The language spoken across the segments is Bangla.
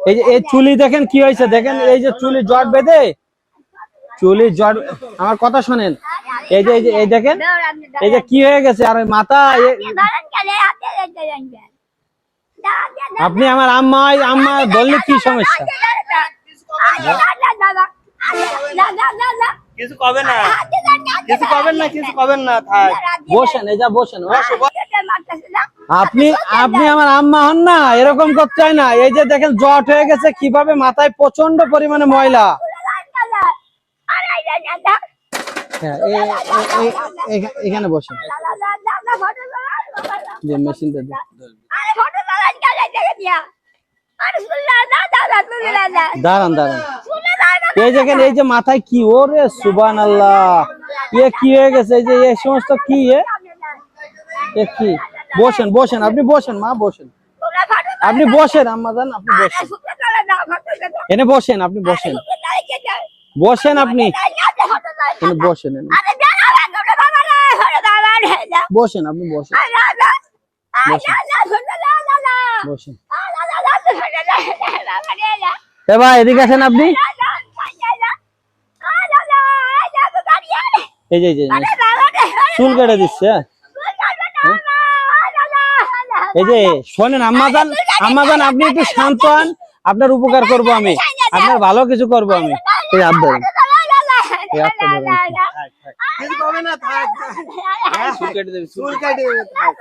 এই যে এই চুলি দেখেন কি হয়েছে? দেখেন এই যে চুলি জট বেঁধে চুলি জট আমার কথা শোনেন। এই যে এই যে এই দেখেন এই যে কি হয়ে গেছে? আর মাথা আপনি আমার আম্মা আম্মা বললে কি সমস্যা? কিছু কবেন না কিছু কবেন না কিছু কবেন না থাক। বসেন এই যা বসেন। আপনি আপনি আমার আম্মা হন না, এরকম করতে হয় না। এই যে দেখেন, জট হয়ে গেছে, কীভাবে মাথায় প্রচণ্ড পরিমাণে ময়লা। হ্যাঁ এখানে বসেন। যে মেশিনটা দাঁড়ান দাঁড়ান। এই দেখেন এই যে মাথায় কি? ওরে সুবান আল্লাহ ইয়ে কি হয়ে গেছে? এই যে, এই সমস্ত কি এ কি? বসেন বসেন আপনি বসেন মা বসেন আপনি বসেন আম্মা জান আপনি বসেন এনে বসেন আপনি বসেন বসেন আপনি বসেন বসেন আপনি বসেন বসেন এ ভাই এদিকে আছেন আপনি এই যে, চুল কেটে দিচ্ছে হ্যাঁ? এই যে শোনেন আম্মাজান আম্মাজান আপনি একটু শান্ত হন আপনার উপকার করব আমি। আপনার ভালো কিছু করব আমি। এই হাত ধরেন বসেন হাতটা ধরেন কিছু কবে না থাক থাক। চুল কেটে দেবে চুল কাটি দেবে থাক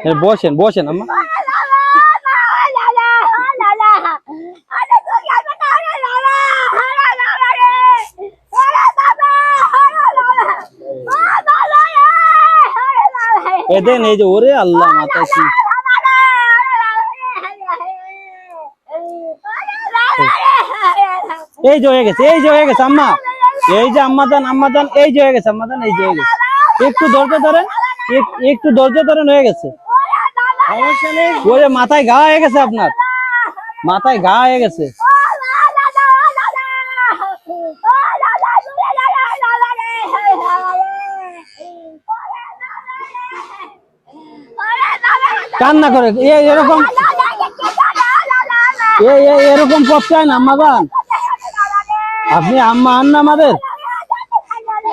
এ, বসেন বসেন আম্মা এ দেন এই যে ওরে আল্লাহ কি এই যে হয়ে গেছে এই যে হয়ে গেছে আম্মা। এই যে আম্মা দান আম্মা এই যে হয়ে গেছে আম্মা দান এই যে হয়ে গেছে। একটু ধৈর্য ধরেন এক- একটু ধৈর্য ধরেন হয়ে গেছে। ওরে মাথায় ঘা হয়ে গেছে আপনার। মাথায় ঘা হয়ে গেছে। কান্না করে। এ- এরকম এ- এ- এরকম হয় না আম্মা আপনি আম্মা আন না আমাদের?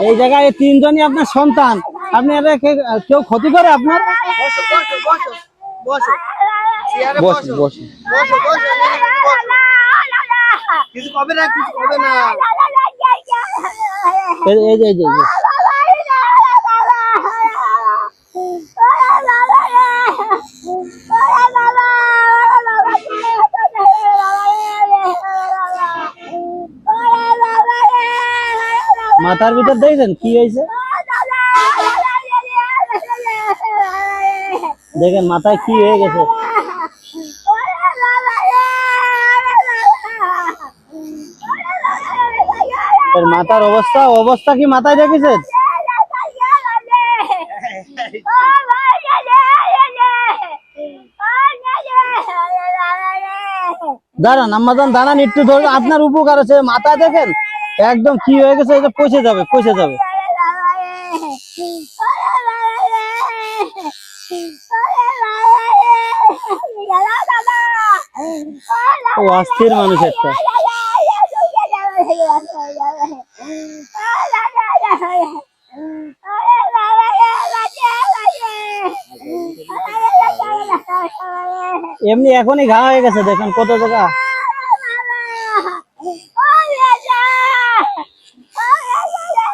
এই জায়গায় তিনজনই আপনার সন্তান। আপনি কেউ ক্ষতি করে আপনার? কিছু কবে না কিছু কবে না। এই যে এই যে। মাথার ভিতর দেখছেন কি হয়েছে? দেখেন মাথায় কি হয়ে গেছে। এর মাথার অবস্থা অবস্থা কি মাথায় দেখেছেন? দাঁড়ান, আম্মাজান, দাঁড়ান, একটু ধরুন, আপনার উপকার আছে মাথা দেখেন। একদম কি হয়ে গেছে? এটা পচে যাবে পচে যাবে। ও অস্থির মানুষ একটা। এমনি এখনই ঘা হয়ে গেছে, দেখেন কত জায়গা।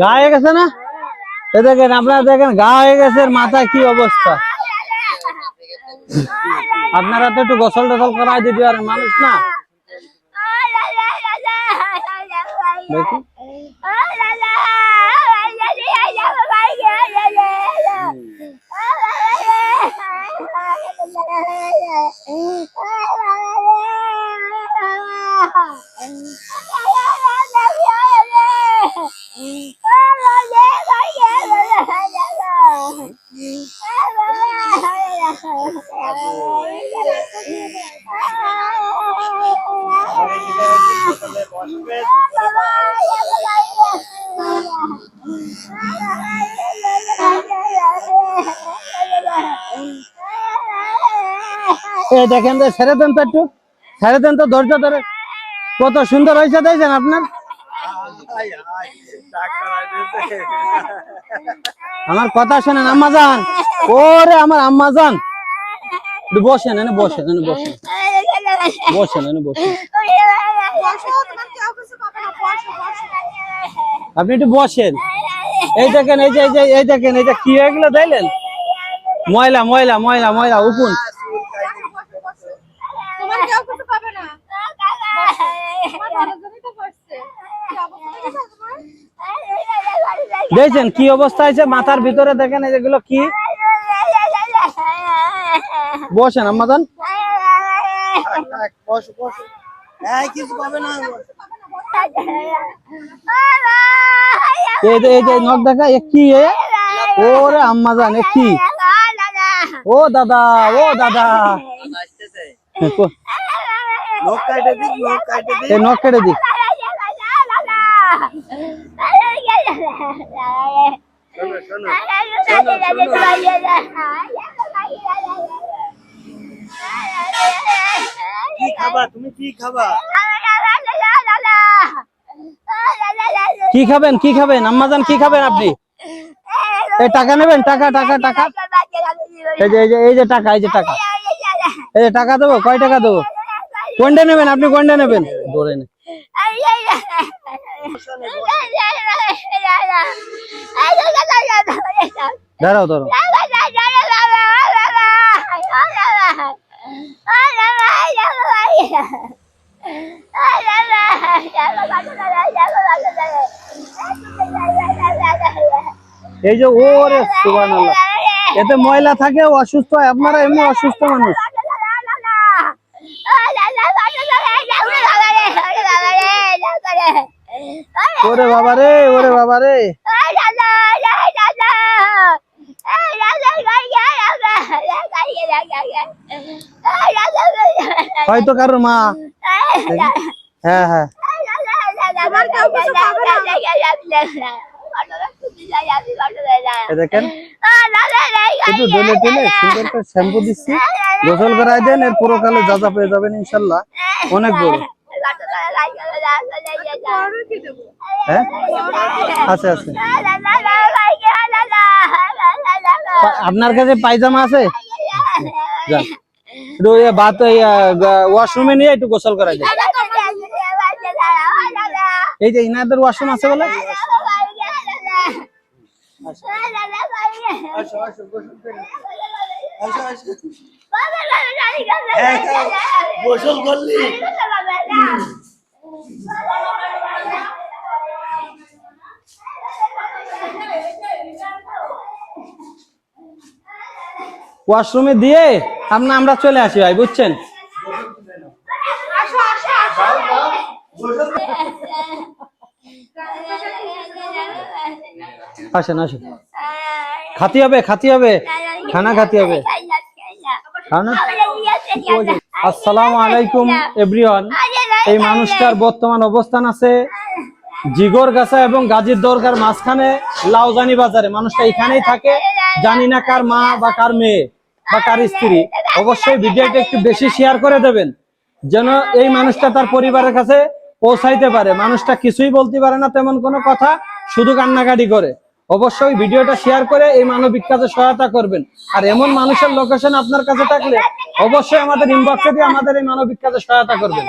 গা হয়ে গেছে না? এ দেখেন, আপনারা দেখেন গা হয়ে গেছে, এর মাথায় কি অবস্থা? আপনারা তো একটু গোসল টোসল করাই দিতে পারেন মানুষ না দেখুন এই দেখেন তো ছেড়ে দেন তো একটু। ছেড়ে দেন তো ধৈর্য ধরে। কত সুন্দর হয়েছে দেখছেন আপনার। আমার কথা শোনেন, আম্মা যান। ওরে আমার আম্মা যান। বসেন, এনে বসেন এনে বসেন। বসেন, এনে বসেন। আপনি একটু বসেন। এই দেখেন, এই যে, এই দেখেন যে কি হয়ে গেলো দেখলেন? ময়লা ময়লা ময়লা ময়লা উকুন তোমার কেউ কিছু পাবে না তোমার বড়জনই তো করছে কি অবস্থা দেখেছ তোমার দেখছেন কি অবস্থা হয়েছে? মাথার ভিতরে দেখেন এই যেগুলো কি? বসেন যে নখ দেখা এ কি এ? ওরে এ কি? ও দাদা ও দাদা। কাটে দিক নখ কেটে দিক। কি খাবা? তুমি কি খাবা? কি খাবেন? কি খাবেন? আম্মা যান কি খাবেন আপনি? এই টাকা নেবেন? টাকা টাকা টাকা? এই যে এই যে এই যে টাকা, এই যে টাকা। এই যে টাকা দেবো? কয় টাকা দেবো? কোনটা নেবেন? আপনি কোনটা নেবেন? ধরে দাঁড়াও ধরো এই যে ওরে সুবহানাল্লাহ। এতে ময়লা থাকে অসুস্থ আপনারা এমনি অসুস্থ মানুষ। ওরে বাবা রে, ওরে বাবা রে। হয়তো কারোর মা। হ্যাঁ হ্যাঁ। শ্যাম্পু দিচ্ছি। গোসল করাই দেন, এর পুরোকালে যা যা পেয়ে যাবেন, ইনশাল্লাহ। অনেক বড়। হ্যাঁ আছে আছে আপনার কাছে পায়জামা আছে বাত ওয়াশরুমে নিয়ে একটু গোসল করাই দেন এই যে ইনাদের ওয়াশরুম আছে বলে করে গোসল করলি ওয়াশরুমে দিয়ে আপনার আমরা চলে আসি ভাই বুঝছেন? আসেন আসেন। খাতি হবে খাতি হবে। খানা খাতি হবে। আসসালামু আলাইকুম এভরিওয়ান। এই মানুষটার বর্তমান অবস্থান আছে জিগর গাছা এবং গাজীর দরকার মাঝখানে লাউজানি বাজারে। মানুষটা এখানেই থাকে। জানি না কার মা বা কার মেয়ে বা কার স্ত্রী। অবশ্যই ভিডিওটা একটু বেশি শেয়ার করে দেবেন, যেন এই মানুষটা তার পরিবারের কাছে পৌঁছাইতে পারে। মানুষটা কিছুই বলতে পারে না, তেমন কোনো কথা, শুধু কান্নাকাটি করে। অবশ্যই ভিডিওটা শেয়ার করে এই মানবিক কাজে সহায়তা করবেন। আর এমন মানুষের লোকেশন আপনার কাছে থাকলে অবশ্যই আমাদের ইনবক্সে দিয়ে আমাদের এই মানবিক কাজে সহায়তা করবেন।